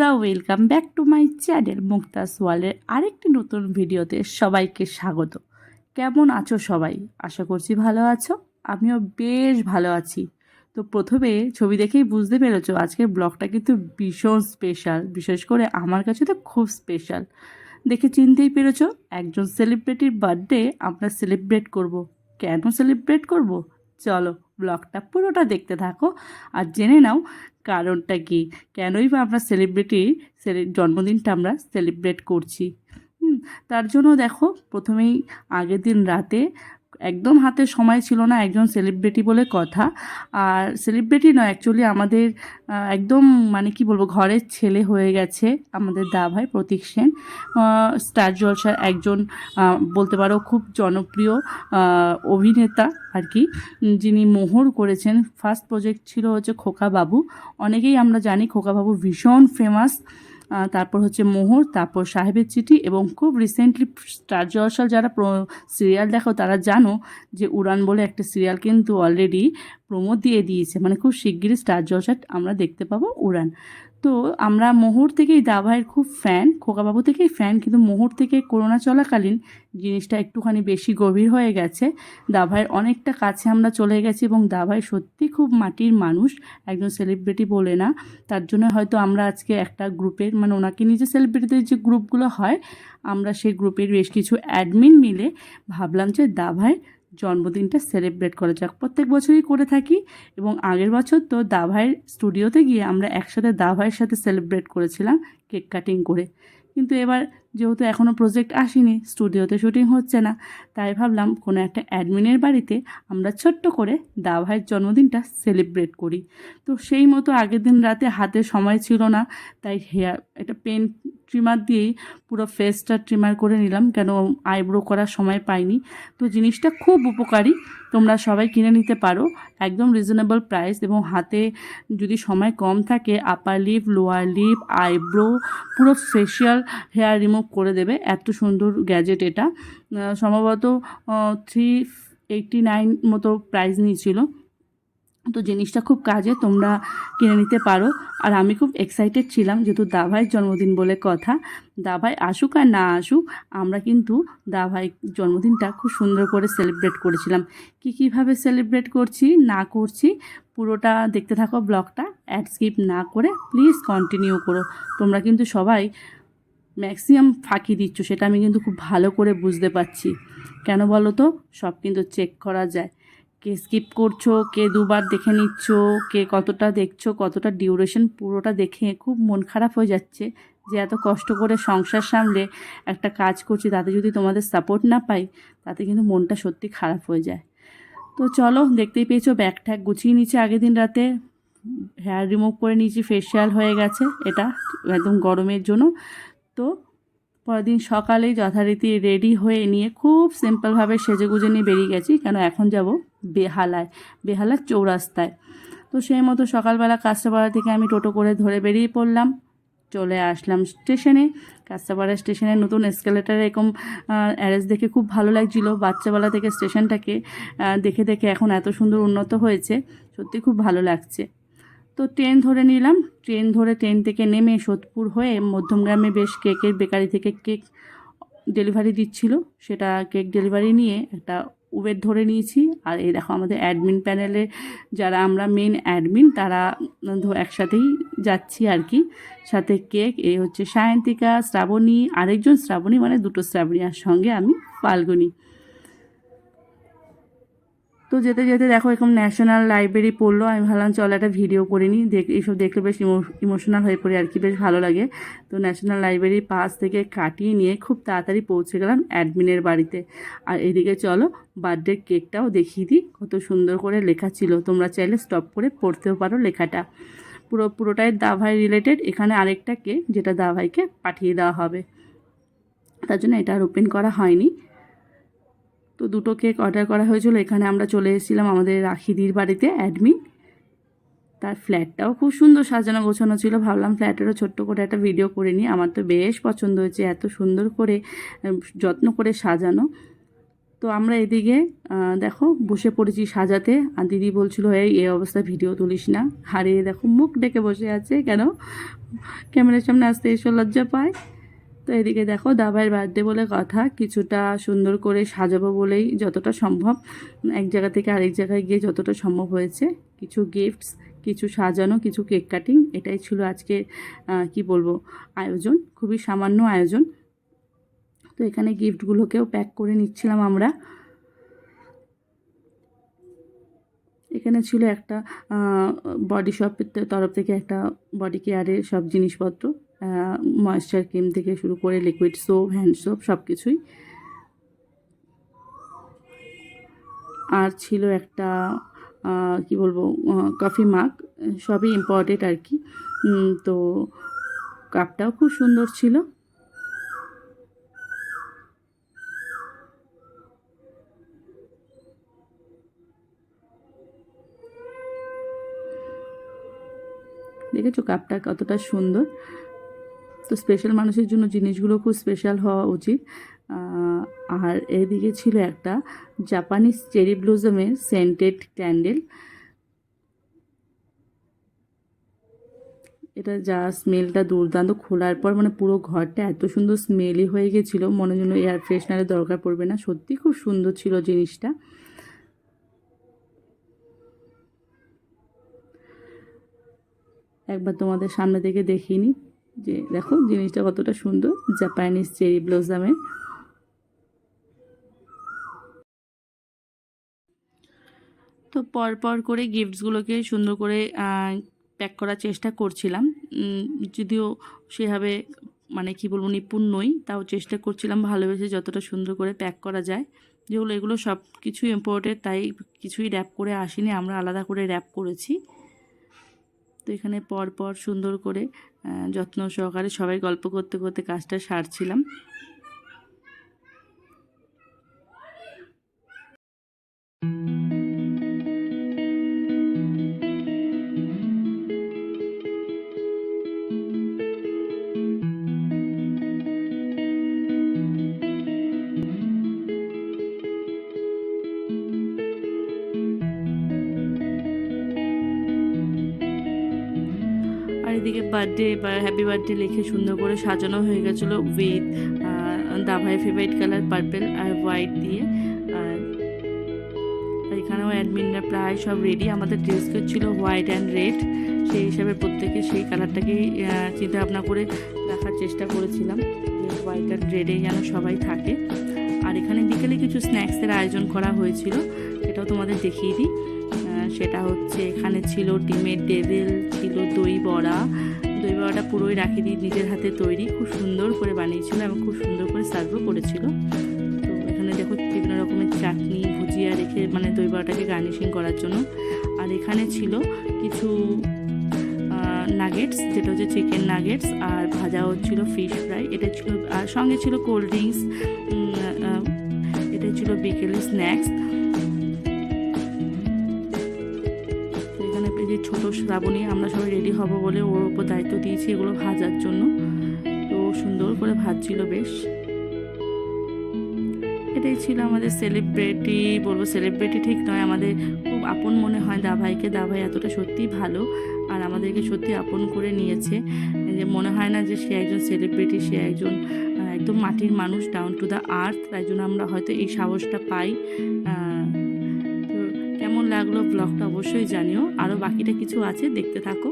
বন্ধুরা welcome back to my channel Mukta's ওয়ালের আরেকটি নতুন ভিডিওতে সবাইকে স্বাগত। কেমন আছো সবাই? আশা করছি ভালো আছো। আমিও বেশ ভালো আছি। তো প্রথমে ছবি দেখেই বুঝতে পেরেছ, আজকের ব্লগটা কিন্তু ভীষণ স্পেশাল বিশেষ করে আমার কাছে তো খুব স্পেশাল দেখে চিনতেই পেরেছ, একজন সেলিব্রিটির বার্থডে আমরা সেলিব্রেট করব। কেন সেলিব্রেট করব? চলো ব্লগটা পুরোটা দেখতে থাকো আর জেনে নাও কারণটা কি। কেনই বা আমরা সেলিব্রিটি জন্মদিনটা আমরা সেলিব্রেট করছি। তার জন্য দেখো প্রথমেই আগের দিন রাতে একদম হাতে সময় ছিল না একজন সেলিব্রিটি বলে কথা। আর সেলিব্রিটি নয় অ্যাকচুয়ালি আমাদের একদম মানে কি বলব, ঘরের ছেলে হয়ে গেছে আমাদের দা ভাই প্রতীক সেন। স্টার জলসার একজন বলতে পারো খুব জনপ্রিয় অভিনেতা আর কি। যিনি মোহর করেছেন। ফার্স্ট প্রজেক্ট ছিল হচ্ছে খোকা বাবু। অনেকেই আমরা জানি খোকা বাবু ভীষণ ফেমাস তারপর হচ্ছে মোহর, তারপর সাহেবের চিঠি এবং খুব রিসেন্টলি স্টার জলসাল যারা সিরিয়াল দেখো, তারা জানো যে উড়ান বলে একটা সিরিয়াল কিন্তু অলরেডি প্রমো দিয়ে দিয়েছে। মানে খুব শিগগিরই স্টার জলসা আমরা দেখতে পাবো উড়ান। তো আমরা মোহর থেকেই দাভাইয়ের খুব ফ্যান খোকাবাবু থেকেই ফ্যান কিন্তু মোহর থেকে করোনা চলাকালীন জিনিসটা একটুখানি বেশি গভীর হয়ে গেছে। দাভাইয়ের অনেকটা কাছে আমরা চলে গেছি এবং দাভাই সত্যি খুব মাটির মানুষ, একজন সেলিব্রিটি বলে না। তার জন্য হয়তো আমরা আজকে একটা গ্রুপের মানে ওনাকে নিজে সেলিব্রিটিদের যে গ্রুপগুলো হয়, আমরা সেই গ্রুপের বেশ কিছু অ্যাডমিন মিলে ভাবলাম যে দাভাই জন্মদিনটা সেলিব্রেট করা যাক। প্রত্যেক বছরই করে থাকি এবং আগের বছর তো দাভাইয়ের স্টুডিওতে গিয়ে আমরা একসাথে দাভাইয়ের সাথে সেলিব্রেট করেছিলাম কেক কাটিং করে। কিন্তু এবার যেহেতু এখনও প্রজেক্ট আসেনি, স্টুডিওতে শুটিং হচ্ছে না, তাই ভাবলাম কোনো একটা অ্যাডমিনের বাড়িতে আমরা ছোট্ট করে দাভাইয়ের জন্মদিনটা সেলিব্রেট করি। তো সেই মতো আগের দিন রাতে হাতে সময় ছিল না, তাই হেয়ার, একটা পেন ট্রিমার দিয়েই পুরো ফেসটা ট্রিমার করে নিলাম, কেন আইব্রো করার সময় পাইনি। তো জিনিসটা খুব উপকারী, তোমরা সবাই কিনে নিতে পারো, একদম রিজনেবল প্রাইস এবং হাতে যদি সময় কম থাকে upper lip lower lip eyebrow পুরো ফেশিয়াল হেয়ার রিমুভ করে দেবে, এত সুন্দর গ্যাজেট এটা। সম্ভবত থ্রি এইটটি নাইন মতো প্রাইস নিয়েছিল। তো জিনিসটা খুব কাজে তোমরা কিনে নিতে পারো। আর আমি খুব এক্সাইটেড ছিলাম যেহেতু দাভাইয়ের জন্মদিন বলে কথা। দাভাই আসুক আর না আসুক, আমরা কিন্তু দাভাই জন্মদিনটা খুব সুন্দর করে সেলিব্রেট করেছিলাম। কী কীভাবে সেলিব্রেট করছি, না করছি, পুরোটা দেখতে থাকো ব্লগটা। অ্যাড স্কিপ না করে প্লিজ কন্টিনিউ করো। তোমরা কিন্তু সবাই ম্যাক্সিমাম ফাঁকি দিচ্ছ, সেটা আমি কিন্তু খুব ভালো করে বুঝতে পারছি। কেন বলো তো? সব কিন্তু চেক করা যায়। কে স্কিপ করছ, কে দুবার দেখে নিচ্ছ, কে কতটা দেখছ, কতটা ডিউরেশন পুরোটা দেখে খুব মন খারাপ হয়ে যাচ্ছে যে এত কষ্ট করে সংসার সামলে একটা কাজ করছি তাতে যদি তোমাদের সাপোর্ট না পাই, তাতে কিন্তু মনটা সত্যি খারাপ হয়ে যায়। তো চলো, দেখতেই পেয়েছ ব্যাগ ট্যাগ গুছিয়ে নিচ্ছে আগের দিন রাতে। হেয়ার রিমুভ করে নিয়েছি ফেশিয়াল হয়ে গেছে, এটা একদম গরমের জন্য। তো পরের দিন সকালেই যথারীতি রেডি হয়ে নিয়ে খুব সিম্পলভাবে সেজে গুজে নিয়ে বেরিয়ে গেছি, কেন এখন যাব? বেহালায়, বেহালার চৌরাস্তায়। তো সেই মতো সকালবেলা কাস্টাপাড়া থেকে আমি টোটো করে ধরে বেরিয়ে পড়লাম। চলে আসলাম স্টেশনে। কাস্টাপাড়া স্টেশনে নতুন এসকেলেটার এরকম অ্যারেঞ্জ দেখে খুব ভালো লাগছিল। বাচ্চাবেলা থেকে স্টেশনটাকে দেখে দেখে এখন এত সুন্দর উন্নত হয়েছে। সত্যি খুব ভালো লাগছে। তো ট্রেন ধরে নিলাম। ট্রেন ধরে ট্রেন থেকে নেমে সোদপুর হয়ে মধ্যমগ্রামে বেশ কেকের বেকারি থেকে কেক ডেলিভারি দিচ্ছিল। সেটা কেক ডেলিভারি নিয়ে একটা উবের ধরে নিয়েছি। আর এই দেখো আমাদের অ্যাডমিন প্যানেলে যারা আমরা মেন অ্যাডমিন তারা একসাথেই যাচ্ছি আর কি। সাথে কেক এই হচ্ছে সায়ন্তিকা, শ্রাবণী, আরেকজন শ্রাবণী মানে দুটো শ্রাবণী আর সঙ্গে আমি ফাল্গুনি। তো যেতে যেতে দেখো এরকম ন্যাশনাল লাইব্রেরি পড়ল। আমি ভাবলাম, চল একটা ভিডিও করে নিই। দেখ, এইসব দেখলে বেশ ইমোশনাল হয়ে পড়ে আর কি, বেশ ভালো লাগে। তো ন্যাশনাল লাইব্রেরির পাশ থেকে কাটিয়ে নিয়ে খুব তাড়াতাড়ি পৌঁছে গেলাম অ্যাডমিনের বাড়িতে। আর এদিকে চলো বার্থডে কেকটাও দেখিয়ে দিই। কত সুন্দর করে লেখা ছিল। তোমরা চাইলে স্টপ করে পড়তেও পারো লেখাটা। পুরো পুরোটাই দাভাই রিলেটেড এখানে আরেকটা কেক যেটা দাভাইকে পাঠিয়ে দেওয়া হবে। তার জন্য এটা আর ওপেন করা হয়নি। তো দুটো কেক অর্ডার করা হয়েছিল। এখানে আমরা চলে এসেছিলাম আমাদের রাখিদির বাড়িতে অ্যাডমিন তার ফ্ল্যাটটাও খুব সুন্দর সাজানো গোছানো ছিল। ভাবলাম ফ্ল্যাটেরও ছোট্ট করে একটা ভিডিও করে নিই। আমার তো বেশ পছন্দ হয়েছে, এত সুন্দর করে যত্ন করে সাজানো। তো আমরা এদিকে দেখো, বসে পড়েছি সাজাতে। আর দিদি বলছিল, এই এই অবস্থায় ভিডিও তুলিস না। হারিয়ে দেখো, মুখ ডেকে বসে আছে কেন? ক্যামেরার সামনে আসতে এসে লজ্জা পায়। তো এদিকে দেখো দাবাইয়ের বার্থডে বলে কথা, কিছুটা সুন্দর করে সাজাবো বলেই যতটা সম্ভব, এক জায়গা থেকে আরেক জায়গায় গিয়ে যতটা সম্ভব হয়েছে। কিছু গিফটস কিছু সাজানো, কিছু কেক কাটিং এটাই ছিল আজকে কি বলব, আয়োজন, খুবই সামান্য আয়োজন। তো এখানে গিফটগুলোকেও প্যাক করে নিচ্ছিলাম আমরা। এখানে ছিল একটা বডি শপের তরফ থেকে একটা বডি কেয়ারের সব জিনিসপত্র। ময়েশ্চার ক্রিম থেকে শুরু করে লিকুইড সোপ হ্যান্ড সোপ সব কিছুই আর ছিল একটা কি বলব কফি মাগ সবই ইম্পর্টেন্ট আর কি। তো কাপটাও খুব সুন্দর ছিল। দেখেছ কাপটা কতটা সুন্দর? তো স্পেশাল মানুষের জন্য জিনিসগুলো খুব স্পেশাল হওয়া উচিত। আর এদিকে ছিল একটা জাপানিজ চেরি ব্লুজমের সেন্টেড ক্যান্ডেল এটা যা স্মেলটা দুর্দান্ত, খোলার পর মানে পুরো ঘরটা এত সুন্দর স্মেলি হয়ে গেছিল, মনে জন্য এয়ার ফ্রেশনারের দরকার পড়বে না। সত্যি খুব সুন্দর ছিল জিনিসটা। একবার তোমাদের সামনে থেকে দেখিয়ে নিই যে দেখো জিনিসটা কতটা সুন্দর জাপানিজ চেরি ব্লসমের তো পর পর করে গিফটসগুলোকে সুন্দর করে প্যাক করার চেষ্টা করছিলাম। যদিও সেভাবে মানে কি বলব, নিপুণ নই, তাও চেষ্টা করছিলাম ভালোবেসে যতটা সুন্দর করে প্যাক করা যায়। যেগুলো, এগুলো সব কিছু ইম্পোর্টেড তাই কিছুই র্যাপ করে আসেনি, আমরা আলাদা করে র্যাপ করেছি। তো এখানে পর পর সুন্দর করে যত্ন সহকারে সবাই গল্প করতে করতে কাজটা সারছিলাম। বার্থডে বা হ্যাপি বার্থডে লিখে সুন্দর করে সাজানো হয়ে গেছিল উইথ দাভাই ফেভারিট কালার পার্পেল আর হোয়াইট দিয়ে। আর এখানেও অ্যাডমিনরা প্রায় সব রেডি আমাদের ড্রেস কোড ছিল হোয়াইট অ্যান্ড রেড সেই হিসাবে প্রত্যেকে সেই কালারটাকেই চিন্তা ভাবনা করে রাখার চেষ্টা করেছিলাম। হোয়াইট অ্যান্ড রেডে যেন সবাই থাকে। আর এখানে বিকেলে কিছু স্ন্যাক্সের আয়োজন করা হয়েছিল। সেটাও তোমাদের দেখিয়ে দিই। সেটা হচ্ছে এখানে ছিল ডিমের টেবিল ছিল দই বড়া দই বড়াটা পুরোই রাখি দিই নিজের হাতে তৈরি। খুব সুন্দর করে বানিয়েছিল এবং খুব সুন্দর করে সার্ভও করেছিল। তো এখানে দেখো বিভিন্ন রকমের চাটনি, ভুজিয়া রেখে মানে দই বড়াটাকে গার্নিশিং করার জন্য। আর এখানে ছিল কিছু নাগেটস যেটা হচ্ছে চিকেন নাগেটস আর ভাজা হচ্ছিল ফিশ ফ্রাই এটা ছিল, আর সঙ্গে ছিল কোল্ড ড্রিঙ্কস এটা ছিল বিকেলের স্ন্যাক্স শ্রাবণী, আমরা সবাই রেডি হব বলে ওর উপর দায়িত্ব দিয়েছি এগুলো ভাজার জন্য। তো সুন্দর করে ভাজছিল বেশ। এটাই ছিল আমাদের সেলিব্রিটি বলব সেলিব্রিটি ঠিক নয়, আমাদের খুব আপন মনে হয় দা দাভাইকে। দাভাই এতটা সত্যিই ভালো আর আমাদেরকে সত্যি আপন করে নিয়েছে। যে মনে হয় না যে সে একজন সেলিব্রিটি সে একজন একদম মাটির মানুষ ডাউন টু দ্য আর্থ তাই জন্য আমরা হয়তো এই সাহসটা পাই। লাগল ব্লগটা অবশ্যই জানিও। আরও বাকিটা কিছু আছে দেখতে থাকো।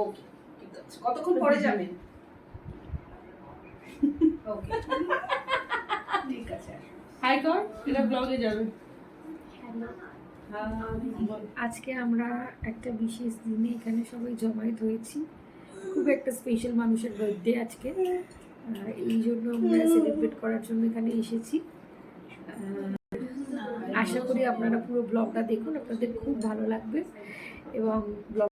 ওকে ঠিক আছে। কতক্ষণ পরে যাবেন ঠিক আছে। হাই কর এটা ব্লগে যাবে। আজকে আমরা একটা বিশেষ দিনে এখানে সবাই জমায়েত হয়েছি। খুব একটা স্পেশাল মানুষের বার্থডে আজকে। এই জন্য আমরা সেলিব্রেট করার জন্য এখানে এসেছি। আশা করি আপনারা পুরো ব্লগটা দেখুন আপনাদের খুব ভালো লাগবে। এবং ব্লগ